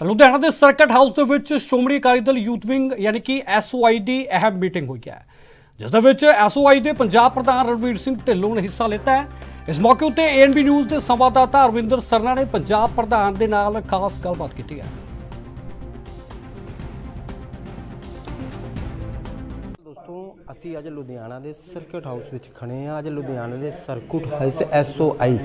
ਤਾਂ ਲੁਧਿਆਣਾ ਦੇ circuit house ਦੇ ਵਿੱਚ ਸ਼੍ਰੋਮਣੀ ਅਕਾਲੀ ਦਲ ਯੂਥ ਵਿੰਗ ਯਾਨੀ ਕਿ ਐਸਓਆਈ ਦੀ ਅਹਿਮ ਮੀਟਿੰਗ ਹੋਈ ਹੈ, ਜਿਸ ਦੇ ਵਿੱਚ ਐਸਓਆਈ ਦੇ ਪੰਜਾਬ ਪ੍ਰਧਾਨ ਰਣਵੀਰ ਸਿੰਘ ਢਿੱਲੋਂ ਨੇ ਹਿੱਸਾ ਲਿੱਤਾ ਹੈ। ਇਸ ਮੌਕੇ ਉੱਤੇ ਏਐਨਬੀ ਨਿਊਜ਼ ਦੇ ਸੰਵਾਦਦਾਤਾ ਅਰਵਿੰਦਰ ਸਰਨਾ ਨੇ ਪੰਜਾਬ ਪ੍ਰਧਾਨ ਦੇ ਨਾਲ ਖਾਸ ਗੱਲਬਾਤ ਕੀਤੀ ਹੈ। ਦੋਸਤੋ ਅਸੀਂ ਅੱਜ ਲੁਧਿਆਣਾ ਦੇ ਸਰਕਟ ਹਾਊਸ ਵਿੱਚ ਖੜੇ ਹਾਂ। ਅੱਜ ਲੁਧਿਆਣਾ ਦੇ ਸਰਕਟ ਹਾਊਸ ਐਸਓਆਈ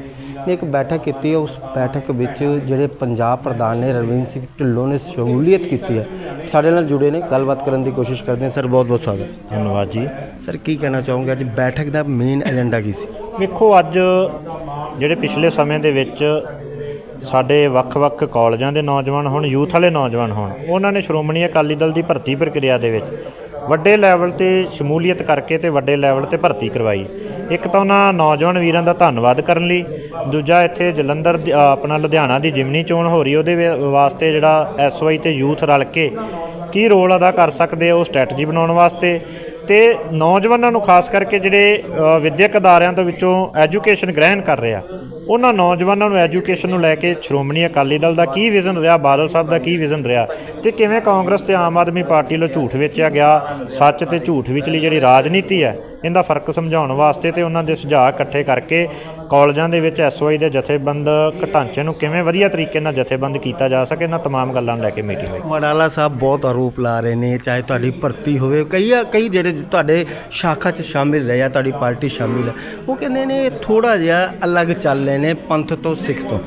ਨੇ ਇੱਕ ਬੈਠਕ ਕੀਤੀ ਹੈ। ਉਸ ਬੈਠਕ ਵਿੱਚ ਜਿਹੜੇ ਪੰਜਾਬ ਪ੍ਰਧਾਨ ਨੇ ਰਵਿੰਦਰ ਸਿੰਘ ਢਿੱਲੋਂ ਨੇ ਸ਼ਮੂਲੀਅਤ ਕੀਤੀ ਹੈ। ਸਾਡੇ ਨਾਲ ਜੁੜੇ ਨੇ। ਗੱਲਬਾਤ ਕਰਨ ਦੀ ਕੋਸ਼ਿਸ਼ ਕਰਦੇ ਹਾਂ। ਸਰ ਬਹੁਤ ਬਹੁਤ ਸਵਾਗਤ। ਧੰਨਵਾਦ ਜੀ। ਸਰ ਕੀ ਕਹਿਣਾ ਚਾਹੋਗੇ? ਅੱਜ ਬੈਠਕ ਦਾ ਮੇਨ ਏਜੰਡਾ ਕੀ ਸੀ? ਵੇਖੋ ਅੱਜ ਜਿਹੜੇ ਪਿਛਲੇ ਸਮੇਂ ਦੇ ਵਿੱਚ ਸਾਡੇ ਵੱਖ-ਵੱਖ ਕਾਲਜਾਂ ਦੇ ਨੌਜਵਾਨ ਹੋਣ ਯੂਥ ਵਾਲੇ ਨੌਜਵਾਨ ਹੋਣ ਉਹਨਾਂ ਨੇ ਸ਼੍ਰੋਮਣੀ ਅਕਾਲੀ ਦਲ ਦੀ ਭਰਤੀ ਪ੍ਰਕਿਰਿਆ ਦੇ ਵਿੱਚ ਵੱਡੇ ਲੈਵਲ ਤੇ ਸ਼ਮੂਲੀਅਤ ਕਰਕੇ ਤੇ ਵੱਡੇ ਲੈਵਲ ਤੇ ਭਰਤੀ ਕਰਵਾਈ। ਇੱਕ ਤਾਂ ਉਹਨਾਂ ਨੌਜਵਾਨ ਵੀਰਾਂ ਦਾ ਧੰਨਵਾਦ ਕਰਨ ਲਈ ਦੂਜਾ ਇੱਥੇ ਜਲੰਧਰ ਆਪਣਾ ਲੁਧਿਆਣਾ ਦੀ ਜਿਮਨੀ ਚੋਣ ਹੋ ਰਹੀ ਉਹਦੇ ਵਾਸਤੇ ਜਿਹੜਾ ਐਸਵਾਈ ਤੇ ਯੂਥ ਰਲ ਕੇ ਕੀ ਰੋਲ ਅਦਾ ਕਰ ਸਕਦੇ ਉਹ ਸਟ੍ਰੈਟਜੀ ਬਣਾਉਣ ਵਾਸਤੇ ਤੇ ਨੌਜਵਾਨਾਂ ਨੂੰ ਖਾਸ ਕਰਕੇ ਜਿਹੜੇ ਅ, ਵਿਦਿਅਕ ਅਦਾਰਿਆਂ ਤੋਂ ਵਿੱਚੋਂ ਐਜੂਕੇਸ਼ਨ ਗ੍ਰਹਿਣ ਕਰ ਰਿਹਾ ਉਹਨਾਂ ਨੌਜਵਾਨਾਂ ਨੂੰ ਐਜੂਕੇਸ਼ਨ ਨੂੰ ਲੈ ਕੇ ਸ਼੍ਰੋਮਣੀ ਅਕਾਲੀ ਦਲ ਦਾ ਕੀ ਵਿਜ਼ਨ ਰਿਹਾ, ਬਾਦਲ ਸਾਹਿਬ ਦਾ ਕੀ ਵਿਜ਼ਨ ਰਿਹਾ ਤੇ ਕਿਵੇਂ ਕਾਂਗਰਸ ਤੇ ਆਮ ਆਦਮੀ ਪਾਰਟੀ ਵੱਲੋਂ ਝੂਠ ਵੇਚਿਆ ਗਿਆ, ਸੱਚ ਤੇ ਝੂਠ ਵਿਚਲੀ ਜਿਹੜੀ ਰਾਜਨੀਤੀ ਹੈ, ਇਹਦਾ ਫ਼ਰਕ ਸਮਝਾਉਣ ਵਾਸਤੇ ਤੇ ਉਹਨਾਂ ਦੇ ਸੁਝਾਅ ਇਕੱਠੇ ਕਰਕੇ ਕਾਲਜਾਂ ਦੇ ਵਿੱਚ ਐਸਓਆਈ ਦੇ ਜਥੇਬੰਦ ਢਾਂਚੇ ਨੂੰ ਕਿਵੇਂ ਵਧੀਆ ਤਰੀਕੇ ਨਾਲ ਜਥੇਬੰਦ ਕੀਤਾ ਜਾ ਸਕੇ, ਇਹਨਾਂ ਤਮਾਮ ਗੱਲਾਂ ਨੂੰ ਲੈ ਕੇ ਮੀਟਿੰਗ ਹੋਈ। ਵਡਾਲਾ ਸਾਹਿਬ ਬਹੁਤ ਆਰੋਪ ਲਾ ਰਹੇ ਨੇ, ਚਾਹੇ ਤੁਹਾਡੀ ਭਰਤੀ ਹੋਵੇ, ਕਈ ਕਈ ਜਿਹੜੇ ਤੁਹਾਡੇ ਸ਼ਾਖਾ 'ਚ ਸ਼ਾਮਿਲ ਰਹੇ ਆ, ਤੁਹਾਡੀ ਪਾਰਟੀ ਸ਼ਾਮਿਲ ਹੈ ਉਹ ਕਹਿੰਦੇ ਨੇ ਥੋੜਾ ਜਿਹਾ ਅਲੱਗ ਚੱਲ ਰਹੇ ਨੇ ਪੰਥ ਤੋਂ ਸਿੱਖ ਤੋਂ।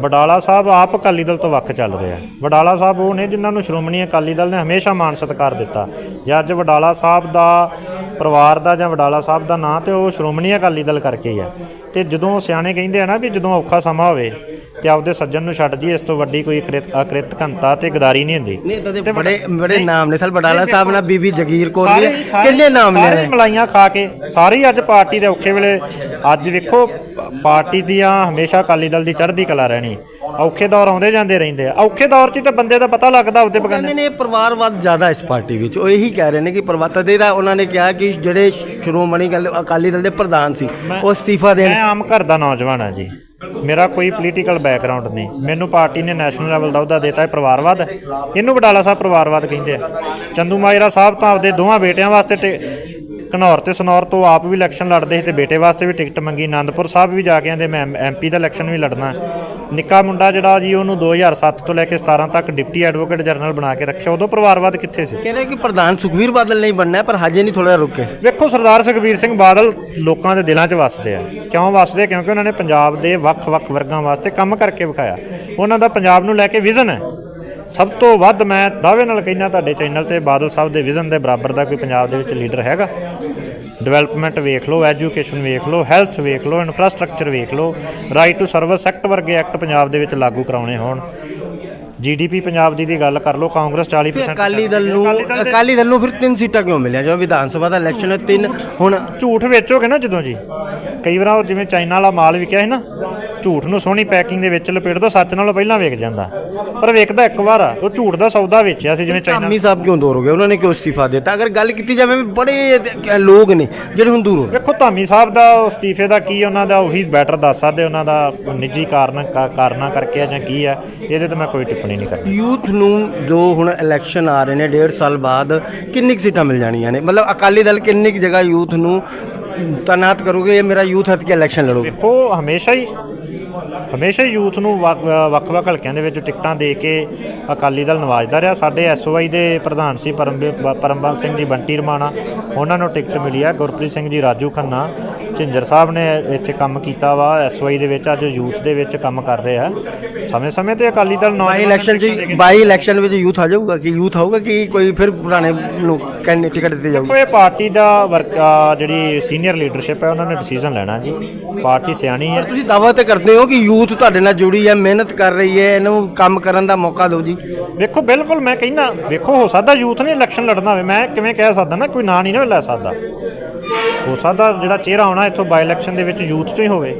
ਵਡਾਲਾ ਸਾਹਿਬ ਆਪ ਅਕਾਲੀ ਦਲ ਤੋਂ ਵੱਖ ਚੱਲ ਰਿਹਾ। ਵਡਾਲਾ ਸਾਹਿਬ ਉਹ ਨੇ ਜਿਨ੍ਹਾਂ ਨੂੰ ਸ਼੍ਰੋਮਣੀ ਅਕਾਲੀ ਦਲ ਨੇ ਹਮੇਸ਼ਾ ਮਾਣ ਸਤਿਕਾਰ ਦਿੱਤਾ। ਜੇ ਅੱਜ ਵਡਾਲਾ ਸਾਹਿਬ ਦਾ ਪਰਿਵਾਰ ਦਾ ਜਾਂ ਵਡਾਲਾ ਸਾਹਿਬ ਦਾ ਨਾਂ ਤੇ ਉਹ ਸ਼੍ਰੋਮਣੀ ਅਕਾਲੀ ਦਲ ਕਰਕੇ ਹੀ ਆ। ਤੇ ਜਦੋਂ ਸਿਆਣੇ ਕਹਿੰਦੇ ਆ ਨਾ ਵੀ ਜਦੋਂ ਔਖਾ ਸਮਾਂ ਹੋਵੇ ਤੇ ਆਪਦੇ ਸੱਜਣ ਨੂੰ ਛੱਡ ਜੀ ਇਸ ਤੋਂ ਵੱਡੀ ਕੋਈ ਕ੍ਰਿਤ ਅਕ੍ਰਿਤ ਘੰਟਾ ਤੇ ਗਦਾਰੀ ਨਹੀਂ ਹੁੰਦੀ। ਤਾਂ ਬੜੇ ਬੜੇ ਨਾਮ ਨੇ ਸਰ। ਬਡਾਲਾ ਸਾਹਿਬ ਨਾਲ ਬੀਬੀ ਜਗੀਰ ਕੌਰ ਵੀ ਕਿੰਨੇ ਨਾਮ ਨੇ ਸਾਰੇ ਮਲਾਈਆਂ ਖਾ ਕੇ ਸਾਰੇ ਅੱਜ ਪਾਰਟੀ ਦੇ ਔਖੇ ਵੇਲੇ ਅੱਜ ਵੇਖੋ ਪਾਰਟੀ ਦੀਆਂ ਹਮੇਸ਼ਾ ਅਕਾਲੀ ਦਲ ਦੀ ਚੜ੍ਹਦੀ ਕਲਾ ਰਹਿਣੀ ਔਖੇ ਦੌਰ ਆਉਂਦੇ ਜਾਂਦੇ ਰਹਿੰਦੇ ਆ। ਔਖੇ ਦੌਰ 'ਚ ਤਾਂ ਬੰਦੇ ਦਾ ਪਤਾ ਲੱਗਦਾ ਉਹਦੇ ਕਹਿੰਦੇ ਬਗਾਨੇ ਨੇ ਪਰਿਵਾਰਵਾਦ ਜ਼ਿਆਦਾ ਇਸ ਪਾਰਟੀ ਵਿੱਚ। ਉਹ ਇਹੀ ਕਹਿ ਰਹੇ ਨੇ ਕਿ ਪਰਿਵਾਰ ਤਦੇ ਦਾ ਉਹਨਾਂ ਨੇ ਕਿਹਾ ਕਿ ਜਿਹੜੇ ਸ਼੍ਰੋਮਣੀ ਗੱਲ ਅਕਾਲੀ ਦਲ ਦੇ ਪ੍ਰਧਾਨ ਸੀ ਉਹ ਅਸਤੀਫਾ ਦੇਣ ਮੈਂ ਆਮ ਘਰ ਦਾ ਨੌਜਵਾਨ ਆ ਜੀ। ਮੇਰਾ ਕੋਈ ਪੋਲੀਟੀਕਲ ਬੈਕਗ੍ਰਾਉਂਡ ਨਹੀਂ। ਮੈਨੂੰ ਪਾਰਟੀ ਨੇ ਨੈਸ਼ਨਲ ਲੈਵਲ ਦਾ ਅਹੁਦਾ ਦਿੱਤਾ ਹੈ ਪਰਿਵਾਰਵਾਦ। ਇਹਨੂੰ ਵਡਾਲਾ ਸਾਹਿਬ ਪਰਿਵਾਰਵਾਦ ਕਹਿੰਦੇ ਆ। ਚੰਦੂ ਮਾਜਰਾ ਸਾਹਿਬ ਤਾਂ ਆਪਦੇ ਦੋਵਾਂ ਬੇਟਿਆਂ ਵਾਸਤੇ ਟਿ- ਘਨੌਰ ਤੇ ਸਨੌਰ ਤੋਂ ਆਪ ਵੀ ਇਲੈਕਸ਼ਨ ਲੜਦੇ ਸੀ ਤੇ ਬੇਟੇ ਵਾਸਤੇ ਵੀ ਟਿਕਟ ਮੰਗੀ। ਆਨੰਦਪੁਰ ਸਾਹਿਬ ਵੀ ਜਾ ਕੇ ਆਂਦੇ ਮੈਂ ਐਮਪੀ ਦਾ ਇਲੈਕਸ਼ਨ ਵੀ ਲੜਨਾ ਨਿੱਕਾ ਮੁੰਡਾ ਜਿਹੜਾ ਜੀ ਉਹਨੂੰ 2007 ਤੋਂ ਲੈ ਕੇ 17 ਤੱਕ ਡਿਪਟੀ ਐਡਵੋਕੇਟ ਜਨਰਲ ਬਣਾ ਕੇ ਰੱਖਿਆ। ਉਦੋਂ ਪਰਿਵਾਰਵਾਦ ਕਿੱਥੇ ਸੀ? ਕਹਿੰਦੇ ਕਿ ਪ੍ਰਧਾਨ ਸੁਖਵੀਰ ਬਾਦਲ ਨਹੀਂ ਬਣਨਾ ਪਰ ਹਜੇ ਨਹੀਂ ਥੋੜਾ ਰੁਕੇ। ਵੇਖੋ ਸਰਦਾਰ ਸੁਖਬੀਰ ਸਿੰਘ ਬਾਦਲ ਲੋਕਾਂ ਦੇ ਦਿਲਾਂ 'ਚ ਵੱਸਦੇ ਆ। ਕਿਉਂ ਵੱਸਦੇ? ਕਿਉਂਕਿ ਉਹਨਾਂ ਨੇ ਪੰਜਾਬ ਦੇ ਵੱਖ-ਵੱਖ ਵਰਗਾਂ ਵਾਸਤੇ ਕੰਮ ਕਰਕੇ ਵਿਖਾਇਆ। ਉਹਨਾਂ ਦਾ ਪੰਜਾਬ ਨੂੰ ਲੈ ਕੇ ਵਿਜ਼ਨ ਹੈ। ਸਭ ਤੋਂ ਵੱਧ ਮੈਂ ਦਾਅਵੇ ਨਾਲ ਕਹਿੰਦਾ ਤੁਹਾਡੇ ਚੈਨਲ ਤੇ ਬਾਦਲ ਸਾਹਿਬ ਦੇ ਵਿਜ਼ਨ ਦੇ ਬਰਾਬਰ ਦਾ ਕੋਈ ਪੰਜਾਬ ਦੇ ਵਿੱਚ ਲੀਡਰ ਹੈਗਾ। ਡਿਵੈਲਪਮੈਂਟ ਵੇਖ ਲਓ ਐਜੂਕੇਸ਼ਨ ਵੇਖ ਲਓ ਹੈਲਥ ਵੇਖ ਲਓ ਇਨਫਰਾਸਟ੍ਰਕਚਰ ਵੇਖ ਲਓ ਰਾਈਟ ਟੂ ਸਰਵਿਸ ਐਕਟ ਵਰਗੇ ਐਕਟ ਪੰਜਾਬ ਦੇ ਵਿੱਚ ਲਾਗੂ ਕਰਾਉਣੇ ਹੋਣ। ਜੀਡੀਪੀ ਪੰਜਾਬ ਦੀ ਦੀ ਗੱਲ ਕਰ ਲਓ ਕਾਂਗਰਸ 40% ਅਕਾਲੀ ਦਲ ਨੂੰ ਅਕਾਲੀ ਦਲ ਨੂੰ ਫਿਰ ਤਿੰਨ ਸੀਟਾਂ ਕਿਉਂ ਮਿਲੀਆਂ? ਜਦੋਂ ਵਿਧਾਨ ਸਭਾ ਦਾ ਇਲੈਕਸ਼ਨ ਹੈ ਤਿੰਨ ਹੁਣ ਝੂਠ ਵੇਚੋਗੇ ਨਾ ਜਦੋਂ ਜੀ। ਕਈ ਵਾਰ ਉਹ ਜਿਵੇਂ ਚਾਈਨਾ ਵਾਲਾ ਮਾਲ ਵਿਕਿਆ ਸੀ ਨਾ ਝੂਠ ਨੂੰ ਸੋਹਣੀ ਪੈਕਿੰਗ ਦੇ ਵਿੱਚ ਲਪੇਟ ਦੋ ਸੱਚ ਨਾਲੋਂ ਪਹਿਲਾਂ ਵੇਚ ਜਾਂਦਾ। ਪਰ ਵੇਖਦਾ ਇੱਕ ਵਾਰ ਆ ਉਹ ਝੂਠ ਦਾ ਸੌਦਾ ਵੇਚਿਆ ਸੀ ਜਿਵੇਂ ਚਾਈਨਾ ਧਾਮੀ ਸਾਹਿਬ ਕਿਉਂ ਦੂਰ ਹੋ ਗਏ? ਉਹਨਾਂ ਨੇ ਕਿਉਂ ਅਸਤੀਫਾ ਦਿੱਤਾ? ਅਗਰ ਗੱਲ ਕੀਤੀ ਜਾਵੇ ਬੜੇ ਲੋਕ ਨੇ ਜਿਹੜੇ ਹੁਣ ਦੂਰ ਹੋ ਗਏ। ਵੇਖੋ ਧਾਮੀ ਸਾਹਿਬ ਦਾ ਅਸਤੀਫੇ ਦਾ ਕੀ ਉਹਨਾਂ ਦਾ ਉਹੀ ਬੈਟਰ ਦੱਸ ਸਕਦੇ ਉਹਨਾਂ ਦਾ ਨਿੱਜੀ ਕਾਰਨ ਕਾ- ਕਾਰਨਾਂ ਕਰਕੇ ਆ ਜਾਂ ਕੀ ਆ ਇਹਦੇ ਤੇ ਮੈਂ ਕੋਈ ਟਿੱਪਣੀ ਨਹੀਂ ਕਰਨੀ। ਯੂਥ ਨੂੰ ਜੋ ਹੁਣ ਇਲੈਕਸ਼ਨ ਆ ਰਹੇ ਨੇ ਡੇਢ ਸਾਲ ਬਾਅਦ ਕਿੰਨੀ ਕੁ ਸੀਟਾਂ ਮਿਲ ਜਾਣੀਆਂ ਨੇ? ਮਤਲਬ ਅਕਾਲੀ ਦਲ ਕਿੰਨੀ ਕੁ ਜਗ੍ਹਾ ਯੂਥ ਨੂੰ ਤਨਾਤ ਕਰੋਗੇ ਇਹ ਮੇਰਾ ਯੂਥ ਹੱਥ ਕੇ ਇਲੈਕਸ਼ਨ ਲੜੋਗੇ? ਵੇਖੋ ਹਮੇਸ਼ਾ ਹੀ ਹਮੇਸ਼ਾ ਹੀ ਯੂਥ ਨੂੰ ਵੱਖ- ਵੱਖ-ਵੱਖ ਹਲਕਿਆਂ ਦੇ ਵਿੱਚ ਟਿਕਟਾਂ ਦੇ ਕੇ ਅਕਾਲੀ ਦਲ ਨਵਾਜਦਾ ਰਿਹਾ। ਸਾਡੇ ਐਸਓਆਈ ਦੇ ਪ੍ਰਧਾਨ ਸੀ ਪਰਮ ਪਰਮਬੰਸ ਸਿੰਘ ਜੀ, ਬੰਟੀ ਰਮਾਣਾ। ਉਹਨਾਂ ਨੂੰ ਟਿਕਟ ਮਿਲੀ ਆ। ਗੁਰਪ੍ਰੀਤ ਸਿੰਘ ਜੀ, ਰਾਜੂ ਖੰਨਾ। ਝਿੰਜਰ ਸਾਹਿਬ ਨੇ ਇੱਥੇ ਕੰਮ ਕੀਤਾ ਵਾ ਐਸਓਆਈ ਦੇ ਵਿੱਚ ਅੱਜ ਯੂਥ ਦੇ ਵਿੱਚ ਕੰਮ ਕਰ ਰਹੇ। ਆ ਸਮੇਂ-ਸਮੇਂ ਤੇ ਅਕਾਲੀ ਦਲ ਬਾਈ ਨੌਜਵਾਨ ਇਲੈਕਸ਼ਨ ਚ ਬਾਈ ਇਲੈਕਸ਼ਨ ਵਿੱਚ ਯੂਥ ਆ ਜਾਊਗਾ ਕਿ ਯੂਥ ਆਊਗਾ ਕਿ ਕੋਈ ਫਿਰ ਪੁਰਾਣੇ ਨੂੰ ਕਹਿੰਦੇ ਟਿਕਟ ਦਿੱਤੀ ਜਾਊਗੀ? ਇਹ ਪਾਰਟੀ ਦਾ ਵਰਕ ਜਿਹੜੀ ਸੀਨੀਅਰ ਲੀਡਰਸ਼ਿਪ ਹੈ ਉਹਨਾਂ ਨੇ ਡਿਸੀਜਨ ਲੈਣਾ ਜੀ। ਪਾਰਟੀ ਸਿਆਣੀ ਹੈ। ਤੁਸੀਂ ਦਾਅਵਾ ਤੇ ਕਰਦੇ ਹੋ ਕਿ ਯੂਥ ਤੁਹਾਡੇ ਨਾਲ ਜੁੜੀ ਹੈ ਮਿਹਨਤ ਕਰ ਰਹੀ ਹੈ ਇਹਨੂੰ ਕੰਮ ਕਰਨ ਦਾ ਮੌਕਾ ਦਿਓ ਜੀ। ਵੇਖੋ ਬਿਲਕੁਲ ਮੈਂ ਕਹਿੰਦਾ ਵੇਖੋ ਹੋ ਸਕਦਾ ਯੂਥ ਨੇ ਇਲੈਕਸ਼ਨ ਲੜਨਾ ਹੋਵੇ। ਮੈਂ ਕਿਵੇਂ ਕਹਿ ਸਕਦਾ ਨਾ ਕੋਈ ਨਾਂ ਨਹੀਂ ਨਾ ਲੈ ਸਕਦਾ। ਹੋ ਸਕਦਾ ਜਿਹੜਾ ਚਿਹਰਾ ਆਉਣਾ ਇੱਥੋਂ ਬਾਈ ਇਲੈਕਸ਼ਨ ਦੇ ਵਿੱਚ ਯੂਥ 'ਚੋਂ ਹੀ ਹੋਵੇ।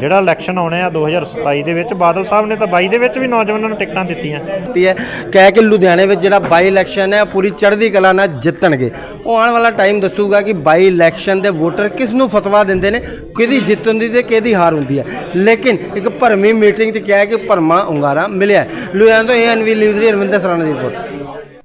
ਜਿਹੜਾ ਇਲੈਕਸ਼ਨ ਆਉਣੇ ਆ 2027 ਦੇ ਵਿੱਚ, ਬਾਦਲ ਸਾਹਿਬ ਨੇ ਤਾਂ 22 ਦੇ ਵਿੱਚ ਵੀ ਨੌਜਵਾਨਾਂ ਨੂੰ ਟਿਕਟਾਂ ਦਿੱਤੀਆਂ। ਦਿੱਤੀ ਹੈ। ਕਹਿ ਕੇ ਲੁਧਿਆਣੇ ਵਿੱਚ ਜਿਹੜਾ ਬਾਈ ਇਲੈਕਸ਼ਨ ਹੈ, ਪੂਰੀ ਚੜ੍ਹਦੀ ਕਲਾ ਨਾਲ ਜਿੱਤਣਗੇ। ਉਹ ਆਉਣ ਵਾਲਾ ਟਾਈਮ ਦੱਸੂਗਾ ਕਿ ਬਾਈ ਇਲੈਕਸ਼ਨ ਦੇ ਵੋਟਰ ਕਿਸ ਨੂੰ ਫਤਵਾ ਦਿੰਦੇ ਨੇ, ਕਿਹਦੀ ਜਿੱਤ ਹੁੰਦੀ ਤੇ ਕਿਹਦੀ ਹਾਰ ਹੁੰਦੀ ਹੈ। ਲੇਕਿਨ ਇੱਕ ਭਰਮੀ ਮੀਟਿੰਗ 'ਚ ਕਿਹਾ ਕਿ ਭਰਮਾ ਹੁੰਗਾਰਾ ਮਿਲਿਆ ਲੁਧਿਆਣਾ ਤੋਂ ਇਹ ਅਨਵੀਲ ਨਿਊਜ਼ ਲਈ ਰਵਿੰਦਰ ਸਰਾਣਾ ਦੀ ਰਿਪੋਰਟ